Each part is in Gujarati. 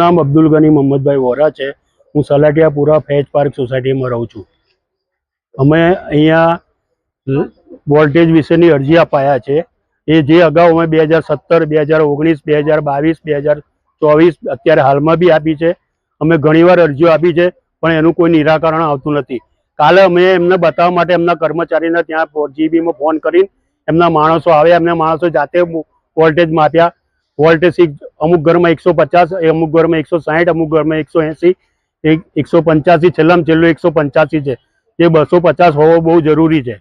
નામ અબ્દુલ ગની મોહમ્મદભાઈ વોરા છે. હું સલાટિયાપુરા ફેજ પાર્ક સોસાયટીમાં રહું છું. અમે અહીંયા વોલ્ટેજ વિશેની અરજી અપાયા છે. એ જે અગાઉ અમે બે હજાર સત્તર, બે હજાર ઓગણીસ, બે હજાર બાવીસ, બે હજાર ચોવીસ અત્યારે હાલમાં બી આપી છે. અમે ઘણીવાર અરજીઓ આપી છે, પણ એનું કોઈ નિરાકરણ આવતું નથી. કાલે અમે એમને બતાવવા માટે એમના કર્મચારીને ત્યાં જીબીમાં ફોન કરીને એમના માણસો આવ્યા, એમના માણસો જાતે વોલ્ટેજ માપ્યા. વોલ્ટેજ અમુક ઘરમાં એકસો પચાસ અમુક ઘરમાં એકસો સાહીઠ, અમુક ઘરમાં એકસો એંસી એક એકસો પંચ્યાસી, છેલ્લામાં છેલ્લું એકસો પંચ્યાસી છે. એ બસો પચાસ હોવો બહુ જરૂરી છે.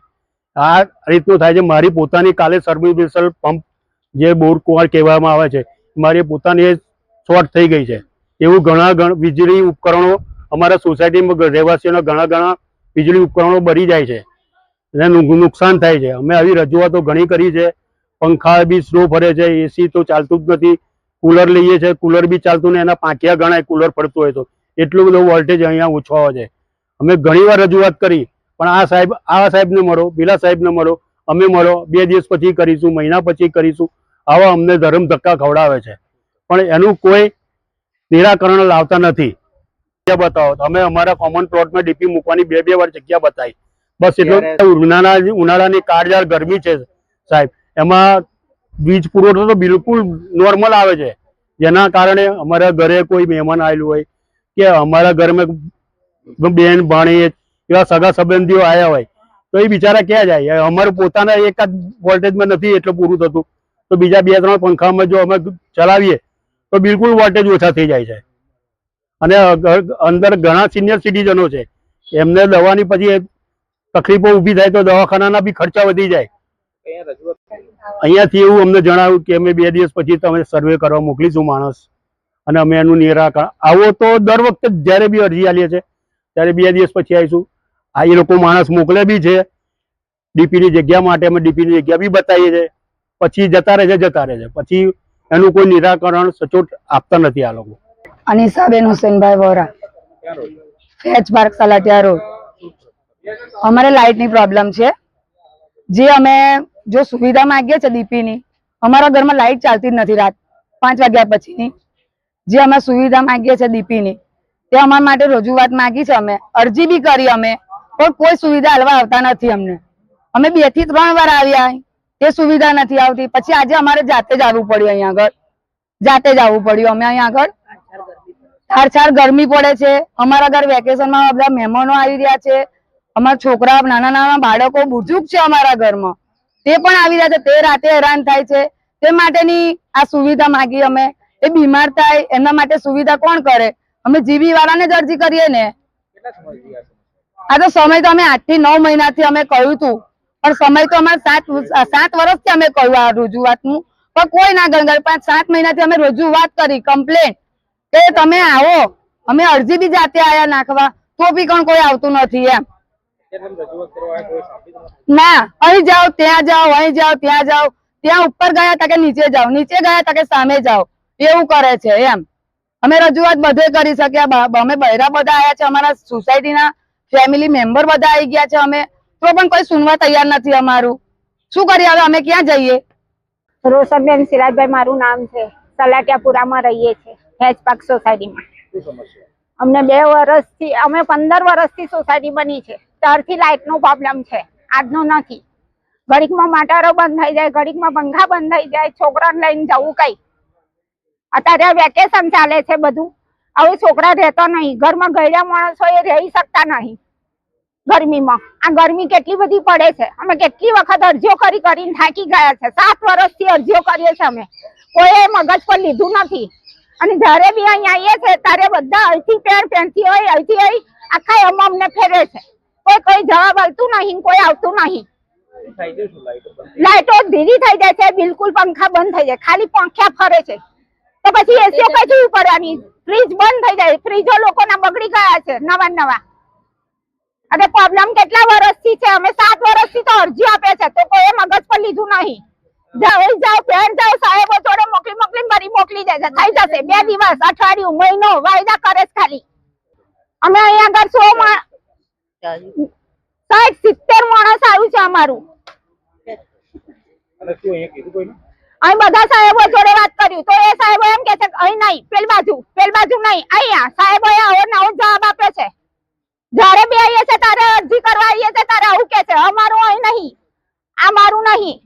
આ રીતનું થાય છે. મારી પોતાની કાલે સર્વિસલ પંપ જે બોર કુંવર કહેવામાં આવે છે, મારી પોતાની શોર્ટ થઈ ગઈ છે. એવું ઘણા વીજળી ઉપકરણો અમારા સોસાયટીમાં રહેવાસીઓના ઘણા ઘણા વીજળી ઉપકરણો બળી જાય છે. એને નુકસાન થાય છે. અમે આવી રજૂઆતો ઘણી કરી છે. પંખા બી સ્લો ફરે છે એસી તો ચાલતું જ નથી. કુલર લઈએ છીએ કુલર બી ચાલતું ને એના પાંખિયા ગણાય કુલર ફરતું હોય તો. એટલું બધું વોલ્ટેજ અહીંયા ઓછો આવે છે. અમે ઘણીવાર રજૂઆત કરી પણ આ સાહેબ આ સાહેબને મળો પેલા સાહેબને મળો અમે મળો બે દિવસ પછી કરીશું મહિના પછી કરીશું. આવા અમને ધર્મ ધક્કા ખવડાવે છે. પણ એનું કોઈ નિરાકરણ લાવતા નથી. જગ્યા બતાવો અમે અમારા કોમન પ્લોટમાં ડીપી મૂકવાની બે બે વાર જગ્યા બતાવી. બસ એટલું ઉનાળા ઉનાળાની કાળજાળ ગરમી છે સાહેબ. એમાં વીજ પુરવઠો તો બિલકુલ નોર્મલ આવે છે. જેના કારણે અમારા ઘરે કોઈ મહેમાન આવેલું હોય કે અમારા ઘરમાં બેન, ભાણી એવા સગા સંબંધીઓ આવ્યા હોય, તો એ બિચારા ક્યાં જાય? અમારે પોતાના એકાદ વોલ્ટેજમાં નથી એટલું પૂરું થતું. તો બીજા બે, ત્રણ પંખામાં જો અમે ચલાવીએ, તો બિલકુલ વોલ્ટેજ ઓછા થઈ જાય છે. અને અંદર ઘણા સિનિયર સિટીઝનો છે. એમને દવાની પછી તકલીફો ઊભી થાય તો દવાખાનાના બી ખર્ચા વધી જાય. અહીંયાથી એવું અમને જણાવ્યું કે અમે બે દિવસ પછી તમે સર્વે કરવા મોકલીશું માણસ. અને અમે એનું નિરાકરણ. આવો તો દર વખતે જ્યારે બી અરજી આલીએ છે ત્યારે બે દિવસ પછી આવીશું. આ એ લોકો માણસ મોકલે બી છે. ડીપીની જગ્યા માટે અમે ડીપીની જગ્યા બી બતાવીએ છીએ. પછી જતા રહે છે જતા રહે છે પછી એનું કોઈ નિરાકરણ સચોટ આપતા નથી આ લોકો. અનિસાબેન હુસેનભાઈ વોરા? ફેચ પાર્ક સલાટિયા રોડ. અમારે લાઇટની પ્રોબ્લેમ છે. જે અમે જો સુવિધા માંગીએ છીએ દીપીની, અમારા ઘરમાં લાઇટ ચાલતી જ નથી રાત, પાંચ વાગ્યા પછીની. જે અમે સુવિધા માંગીએ છીએ દીપીની, તે અમારા માટે રજૂઆત માંગી છે અમે, અરજી બી કરી અમે, પણ કોઈ સુવિધા હલવા આવતા નથી અમને. અમે બેથી ત્રણ વાર આવ્યા તે સુવિધા નથી આવતી. પછી આજે અમારે જાતે જ આવવું પડ્યું અહીંયા આગળ. જાતે જ આવવું પડ્યું અમે અહીંયા આગળ. ચાર ગરમી પડે છે, અમારા ઘર વેકેશનમાં બધા મહેમાનો આવી રહ્યા છે. અમારા છોકરા, નાના નાના બાળકો બુજુર્ગ છે અમારા ઘરમાં. તે પણ આવી રહ્યા છે. તે રાતે હેરાન થાય છે. તે માટેની આ સુવિધા માંગી અમે. એ બીમાર થાય, એમના માટે સુવિધા કોણ કરે? અમે જીબી વાળાને જ અરજી કરીએ ને. આ તો સમય તો અમે આઠથી નવ મહિનાથી અમે કહ્યું હતું પણ સમય તો અમારે સાત સાત વર્ષથી અમે કહ્યું આ રજૂઆતનું. પણ કોઈ ના ગણગાર પાંચ સાત મહિનાથી અમે રજૂઆત કરી, કમ્પ્લેન. કે તમે આવો, અમે અરજી બી જાતે આયા નાખવા. તો બી પણ કોઈ આવતું નથી એમ. ના અહીં જાઓ ત્યાં જાઓ અહીં જાઓ ત્યાં જાઓ. ત્યાં ઉપર ગયા તા કે નીચે જાઓ? નીચે ગયા તા કે સામે જાઓ? એવું કરે છે એમ. અમે રજૂઆત બધે કરી શક્યા. અમે બહેરા બધા આવ્યા છે અમારા સોસાયટીના ફેમિલી મેમ્બર બધા આવી ગયા છે અમે. તો પણ કોઈ સુનવા તૈયાર નથી અમારું. શું કરીએ હવે? અમે ક્યાં જઈએ? રોશનબેન સિરાજભાઈ મારું નામ છે. સલાટિયાપુરામાં રહીએ છીએ હેજ પાર્ક સોસાયટીમાં અમને બે વર્ષથી અમે પંદર વર્ષથી સોસાયટી બની છે. ત્યારથી લાઇટનો પ્રોબ્લેમ છે. આજનો નથી. ઘડીકમાં માટારો બંધ થઈ જાય, ઘડીકમાં પંખા બંધ થઈ જાય, છોકરાને લઈને જવું કઈ. અત્યારે વેકેશન ચાલે છે બધું. હવે છોકરા રહેતો નહીં. ઘરમાં ગયેલા માણસો એ રહી શકતા નહીં ગરમીમાં. આ ગરમી કેટલી બધી પડે છે. અમે કેટલી વખત અરજીઓ કરી કરીને થાકી ગયા છે. સાત વર્ષથી અરજીઓ કરીએ છીએ અમે. કોઈએ મગજ પર લીધું નથી. અને જ્યારે બી અહીંયા આવીએ છીએ, ત્યારે બધા અહીંથી પેર પેરથી હોય, અહીંથી અહીં આખા એમ અમને ફેરે છે. કોઈ કોઈ જવાબ આવતું નહીં કોઈ આવતું નહીં. લાઈટો ધીરી થઈ જાય છે બિલકુલ પંખા બંધ થઈ જાય ખાલી પંખ્યા ફરે છે. તો પછી એસીઓ કઈ કરવાની? ફ્રીજ બંધ થઈ જાય ફ્રીજો લોકોના બગડી ગયા છે નવા નવા. અને પ્રોબ્લેમ કેટલા વર્ષથી છે? અમે સાત વર્ષથી તો અરજી આપે છે તો કોઈ મગજ પર લીધું નહીં. જાઓ જાઓ ત્યાં જાઓ સાહેબો જોડે મોકલી મોકલી મારી મોકલી જાય છે થઈ જશે બે દિવસ અઠવાડિયું મહિનો વાયદા કરે ખાલી. અમે અહીંયા આગળ સો માં સાઠ સિત્તેર માણસ આવ્યું છે અમારું. અને શું અહીંયા કીધું કોઈને? અહીં બધા સાહેબો જોડે વાત કર્યું. તો એ સાહેબો એમ કે છે અહીં નહીં પેલ બાજુ પેલ બાજુ નહીં અહીંયા. સાહેબોએ આવો નવો જવાબ આપ્યો છે. જ્યારે બે આવીએ છે તારે અરજી કરવા આવીએ છે ત્યારે આવું કે છે. અમારું અહીં નહીં. આ મારું નહીં.